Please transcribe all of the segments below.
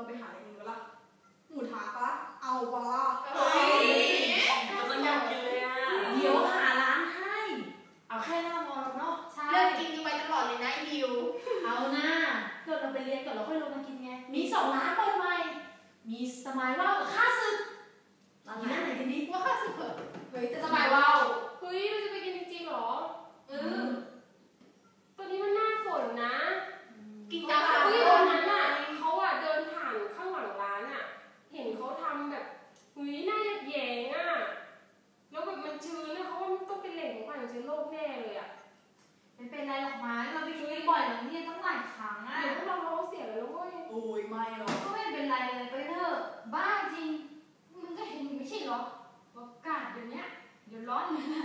เราไปหาอะไรกินกันละหมูทะปะเอาปะล่ะเฮ้ยเราต้องอยากกินเลยอะเดี๋ยวหาร้านให้ เอาแค่หน้ามองเนาะใช่เลิกกินกันไปตลอดเลยนะไอ้ดิว เอาหน้าเกิดเราไปเรียนก่อนเราค่อยลงมากินไง มีสองร้านเปิดใหม่ มีสมัยว่าวกับค่าศึกร้านมีไหนร้านไหนกันดีว่าข้าสึกเหรอเฮ้ยแต่สมัยว่าวเฮ้ยเราจะไปกินจริงๆเหรอเออตอนนี้มันหน้าฝนนะ กินแต่กาแฟ เชื้อโรคแน่เลยอะไม่เป็นไรหรอกไม้เราไปกินบ่อยๆเราเรียนตั้งหลายครั้งอะเดี๋ยวพวกเราท้องเสียแล้วเว้ยโอ้ยไม่หรอกก็ไม่เป็นไรเลยไปเถอะบ้าจริงมึงก็เห็นอยู่ไม่ใช่เหรอว่ากาดเดี๋ยวเนี้ยเดี๋ยวร้อนเดี๋ยวหนา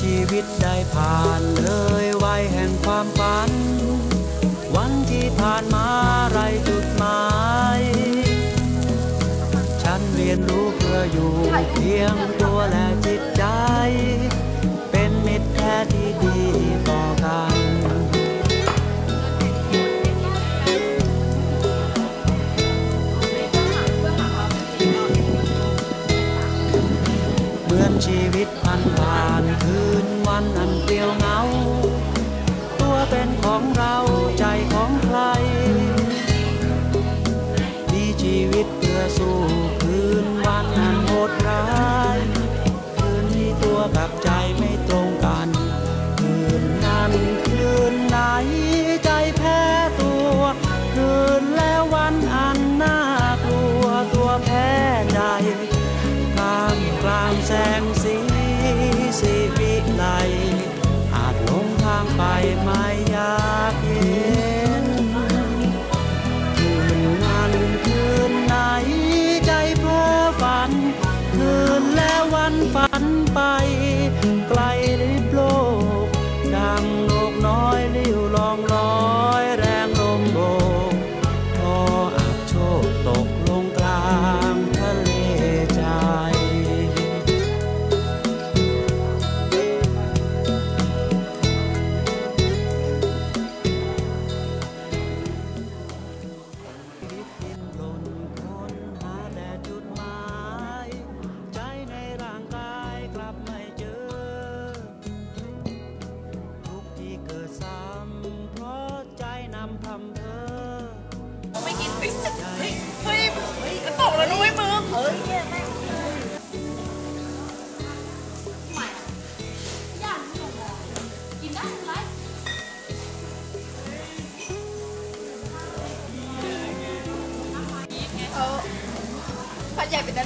ชีวิตได้ผ่านเลยวัยแห่งความฝัน วันที่ผ่านมาไรจุดหมาย ฉันเรียนรู้เพื่ออยู่เพียงตัวและจิตใจ คืนวันอันเปลี่ยวเหงา ตัวเป็นของเราใจของใคร มีชีวิตเพื่อสู้คืนวันอันโหดร้าย คืนนี้ตัวกับใจ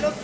พั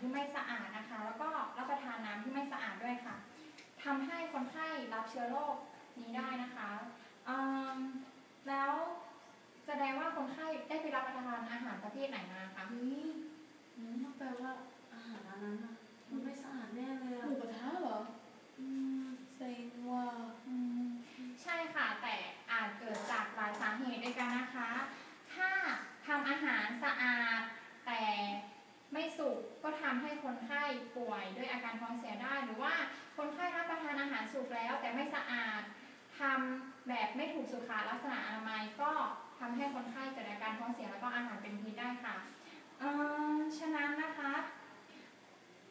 ทานอาหารที่ไม่สะอาดนะคะ แล้วก็รับประทานน้ำที่ไม่สะอาดด้วยค่ะทำให้คนไข้รับเชื้อโรคนี้ได้นะคะอืมแล้วแสดงว่าคนไข้ได้ไปรับประทานอาหารประเภทไหนมาคะเฮ้ยนั่นแปลว่าอาหารอันนั้นน่ะมันไม่สะอาดแน่เลยหอะมูกระทะเหรออืมเซ็งว่ะอืมใช่ค่ะแต่อาจเกิดจากหลายสาเหตุด้วยกันนะคะ ถ้าทำอาหารสะอาดแต่ ไม่สุกก็ทำให้คนไข้ป่วยด้วยอาการท้องเสียได้ หรือว่าคนไข้รับประทานอาหารสุกแล้ว แต่ไม่สะอาดทำแบบไม่ถูกสุขลักษณะอนามัยก็ทำให้คนไข้เกิดอาการท้องเสียแล้วก็อาหารเป็นพิษได้ค่ะเออฉะนั้นนะคะ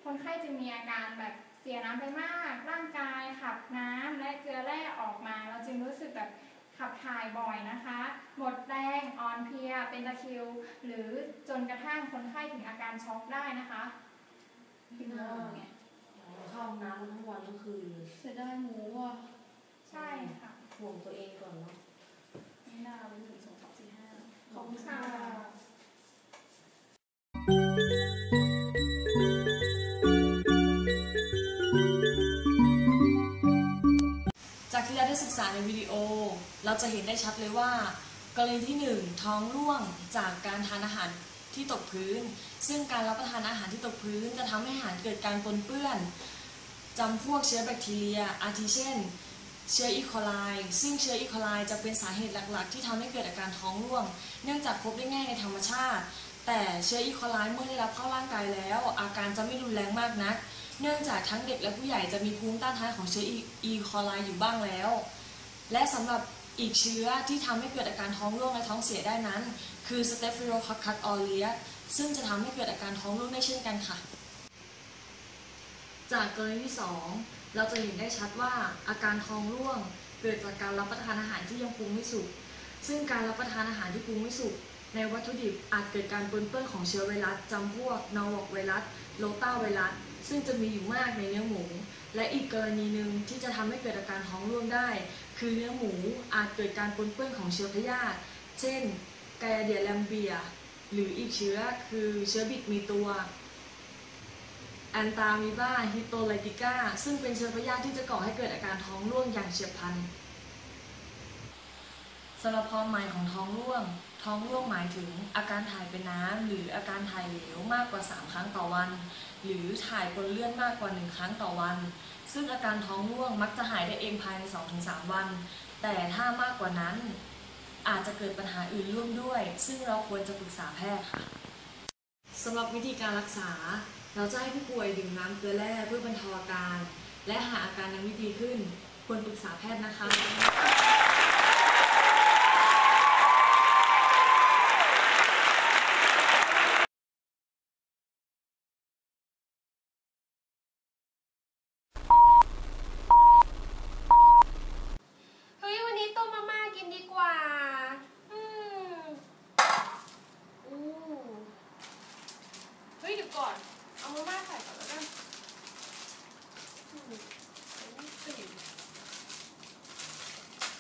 คนไข้จึงมีอาการแบบเสียน้ำไปมาก ร่างกายขับน้ำและเกลือแร่ออกมา เราจึงรู้สึก ขับถ่ายบ่อยนะคะ หมดแรงอ่อนเพลีย เป็นตะคริว หรือจนกระทั่งคนไข้ถึงอาการช็อกได้นะคะกินเหล้าไงเข้าห้องน้ำทั้งวันทั้งคืนเลยเสียดายหมูว่ะใช่ค่ะห่วงตัวเองก่อนเนาะไม่น่าเป็นหนึ่งสองสามสี่ห้าขอบคุณค่ะ ที่เราได้ศึกษาในวิดีโอ เราจะเห็นได้ชัดเลยว่า กรณีที่ 1 ท้องร่วงจากการทานอาหารที่ตกพื้น ซึ่งการรับประทานอาหารที่ตกพื้น จะทำให้อาหารเกิดการปนเปื้อนจำพวกเชื้อแบคทีเรีย อาทิเช่น เชื้ออีโคไลซึ่งเชื้ออีโคไลจะเป็นสาเหตุหลัก ๆ ที่ทำให้เกิดอาการท้องร่วง เนื่องจากพบได้ง่ายในธรรมชาติ แต่เชื้ออีโคไลเมื่อได้รับเข้าร่างกายแล้ว อาการจะไม่รุนแรงมากนัก เนื่องจากทั้งเด็กและผู้ใหญ่จะมีภูมิต้านทานของเชื้ออีโคไลอยู่บ้างแล้ว และสำหรับอีกเชื้อที่ทำให้เกิดอาการท้องร่วงและท้องเสียได้นั้น คือ Staphylococcus aureus ซึ่งจะทำให้เกิดอาการท้องร่วงได้เช่นกันค่ะ จากกรณีที่ 2 เราจะเห็นได้ชัดว่าอาการท้องร่วงเกิดจากการรับประทานอาหารที่ยังปรุงไม่สุกซึ่งการรับประทานอาหารที่ปรุงไม่สุก ในวัตถุดิบอาจเกิดการปนเปื้อนของเชื้อไวรัสจำพวกนอร์วอกไวรัสโลต้าไวรัสซึ่งจะมีอยู่มากในเนื้อหมู และอีกกรณีหนึ่งที่จะทำให้เกิดอาการท้องร่วงได้ คือเนื้อหมูอาจเกิดการปนเปื้อนของเชื้อพยาธิเช่น ไกอาเดียแลมเบีย หรืออีกเชื้อคือเชื้อบิดมีตัวแอนตามีบาฮิโตไลติก้าซึ่งเป็นเชื้อพยาธิที่จะก่อให้เกิดอาการท้องร่วงอย่างเฉียบพลันสำหรับความหมายของท้องร่วง ท้องร่วงหมายถึงอาการถ่ายเป็นน้ำหรืออาการถ่ายเหลวมากกว่า 3 ครั้งต่อวัน หรือถ่ายปนเลือดมากกว่า 1 ครั้งต่อวัน ซึ่งอาการท้องร่วงมักจะหายได้เองภายใน 2-3 วัน แต่ถ้ามากกว่านั้น อาจจะเกิดปัญหาอื่นร่วมด้วย ซึ่งเราควรจะปรึกษาแพทย์ค่ะสำหรับวิธีการรักษา เราจะให้ผู้ป่วยดื่มน้ำเกลือแร่เพื่อบรรเทาอาการ และหากอาการยังไม่ดีขึ้น ควรปรึกษาแพทย์นะคะ เฮ้ย วันนี้ต้มมาม่ากินดีกว่า อืมอู้เฮ้ย เดี๋ยวก่อน เอามาม่าใส่ก่อนแล้วกันอืมอันนี้สิ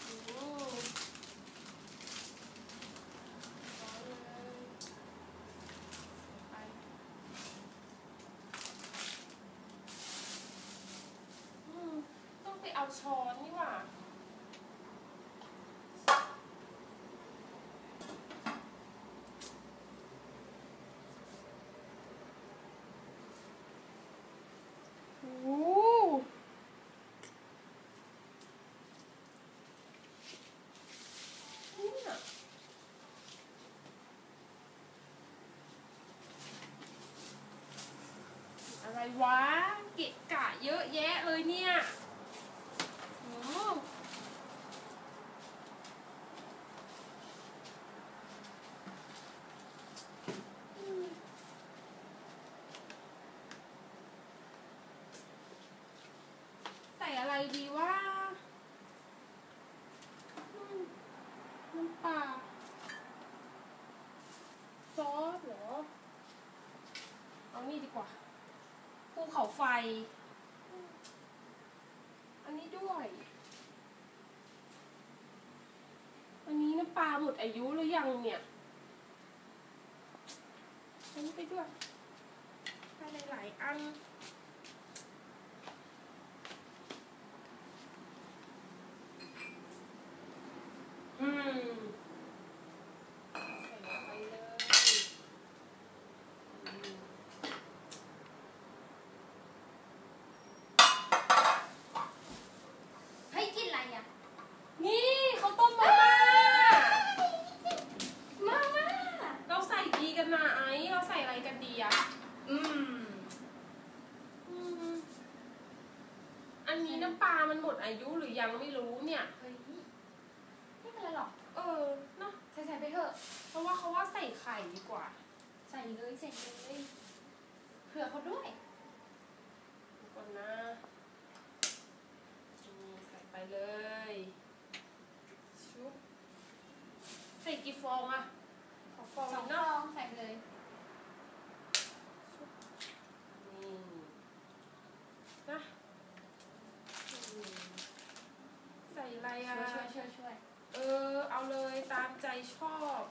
อืมร้อนเลยไปอืมต้องไปเอาช้อนนี่หว่า โอ้โหเนี่ยอะไร วะเกะกะเยอะแยะเลยเนี่ยใส่อะไรดีว่าน้ำปลาซอสเหรอ เอานี่ดีกว่า เขาไฟ อันนี้ด้วยอันนี้น้ำปลาหมดอายุหรือยังเนี่ยอันนี้ไปด้วยไปหลายๆอัน อืม ใส่ลงไปเลยอืม เฮ้ย กินอะไรอะ นี่เขาวต้มมาม่า มาม่า เราใส่ดีกันนะไอซ์เราใส่อะไรกันดีอะ อืม อืมอั นนี้น้ำปลามันหมดอายุหรือยังไม่รู้เนี่ย เฮ้ยไม่เป็นไรหรอก เออเนาะใส่ใส่ไปเถอะ เพราะว่าเขาว่าใส่ไข่ดีกว่า ใส่เลยใส่เลยเผื่อเขาด้วยดูก่อนนะนี่ใส่ไปเลยชุบใส่กี่ฟองอะสองฟองสองฟเนาะ องใส่ไปเลย นี่นะอืมใส่ อะไรช่อะวยช่วยช่วยช่วยเออ เอาเลยตามใจชอบ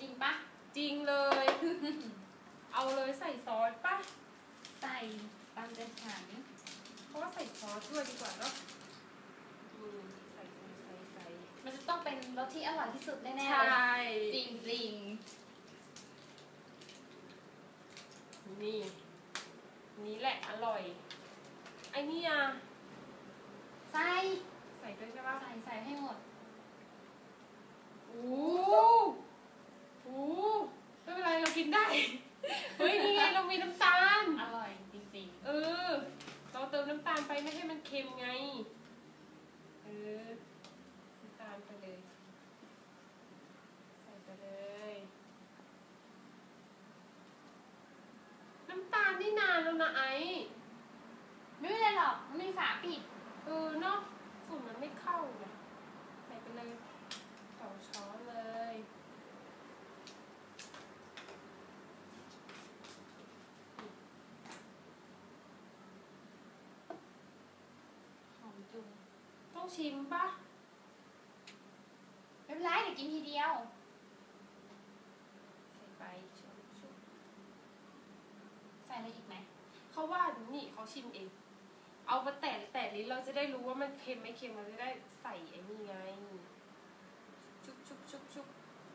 จริงปะจริงเลย เอาเลยใส่ซอสปะใส่ตามใจฉันเพราะว่าใส่ซอสด้วยดีกว่าเนาะอืมรสที่อร่อยที่สุดแน่ๆใช่เลยจริงจริงนี่ นี่แหละอร่อย ไอ้นี่อะๆใส่ใส่ด้วยใช่ปะใส่ใส่ให้หมดโอ้โหไม่เป็นไรเรากินได้ เฮ้ยนี่ไงเรามีน้ำตาล อร่อยจริงเออ เราเติมน้ำตาลไปไม่ให้มันเค็มไง เออ น้ำตาลไปเลย ใส่ไปเลย น้ำตาลนี่นานแล้วนะไอ้ ๆ ไม่เป็นไรหรอกมันมีฝาปิด เออเนาะสูตรมันไม่เข้าเลยใส่ไปเลยสองช้อนเลย หอมจุง ต้องชิมปะไม่เป็นไรเดี๋ยวกินทีเดียว ใส่ไปชุบชุบใส่อะไรอีกไหมเขาว่านี่เขาชิมเอง เอามาแตะแตะลิ้นเราจะได้รู้ว่ามันเค็มไม่เค็มเราจะได้ใส่ไอ้นี่ไงชุบชุบชุบชุบ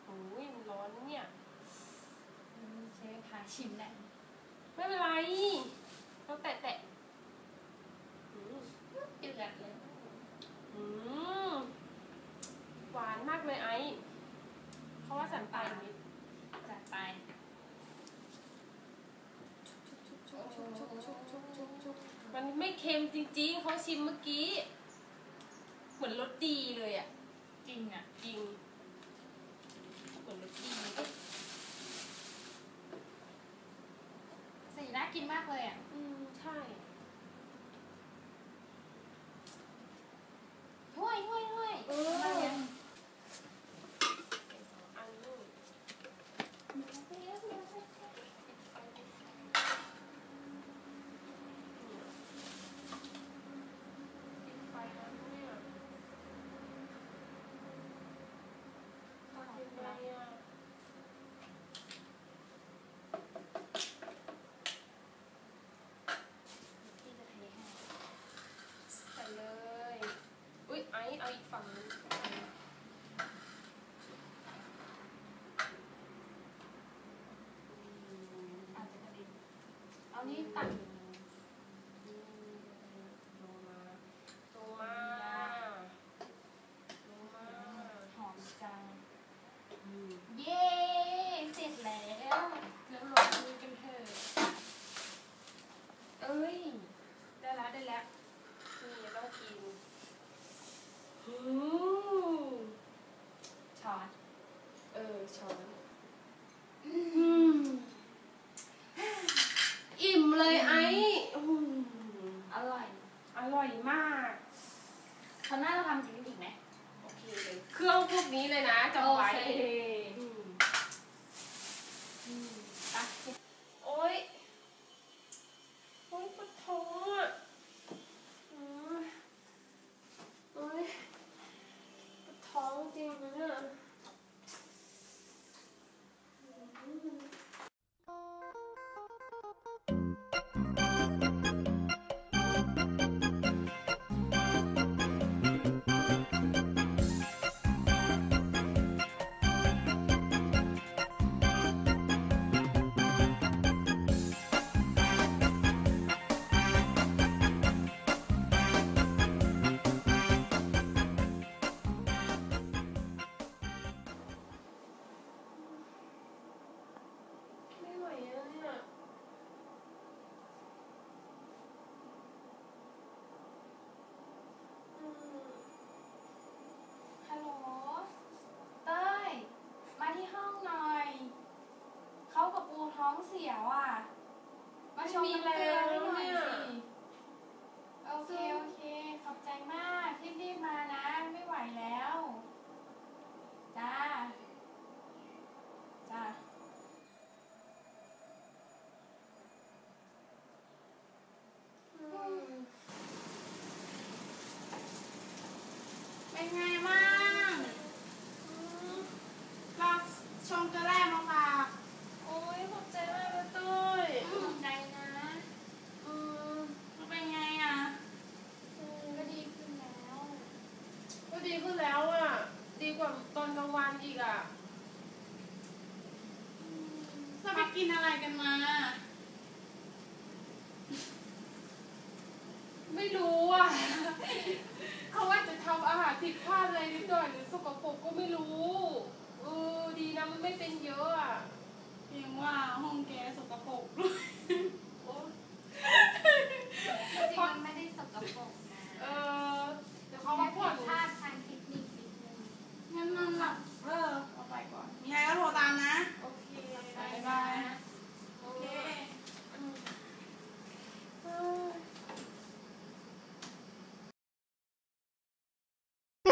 โอ้ยมันร้อนนะเนี่ยอืมเชฟพาชิมแหละไม่เป็นไรเราแตะแตะอืมเดือดเลย อืมหวานมากเลยไอ้เพราะว่าสันไปนิดจัดไป มันไม่เค็มจริงๆเขาชิมเมื่อกี้ เหมือนรสดีเลยอะ จริงอะ จริง เหมือนรสดี สีน่ากินมากเลยอะ อืม ใช่ ห้วยห้วยห้วย เออ มาเลย อันนู้นปิดไฟแล้วเนี่ยทำยังไงอะ พี่จะเทให้ ใส่เลย อุ้ยไอซ์เอาอีกฝั่งนึง อาจจะกระเด็นเอา นี่ตัก ลงมาลงมาลงมา หอมจัง อืม เย้ เสร็จแล้ว แล้วลงมือกันเถอะเอ้ย ได้แล้วได้แล้ว นี่ต้องกินอืม ช้อน เออ ช้อน อิ่มเลยไอ้อืม อร่ อยอร่อยมากคราวหน้าเราทำสิ่งนี้อีกไหมโอเคเลยเครื่องพวกนี้เลยนะจำไว้ โอเค อืมอืมอะโอ๊ย เขาว่าจะทำอาหารผิดพลาดอะไรนิดหน่อยหรือสกปรกก็ไม่รู้เออดีนะมันไม่เป็นเยอะอะเพียงว่าห้องแกสกปรกโอ้จริงๆมันไม่ได้สกปรกนะเออเดี๋ยวเขามาพูดพลาดทางเทคนิคนิดนึงงั้นนอนหลับเออเอาไปก่อน มีอะไรก็โทรตามนะ โอเคบ๊ายบายโอเค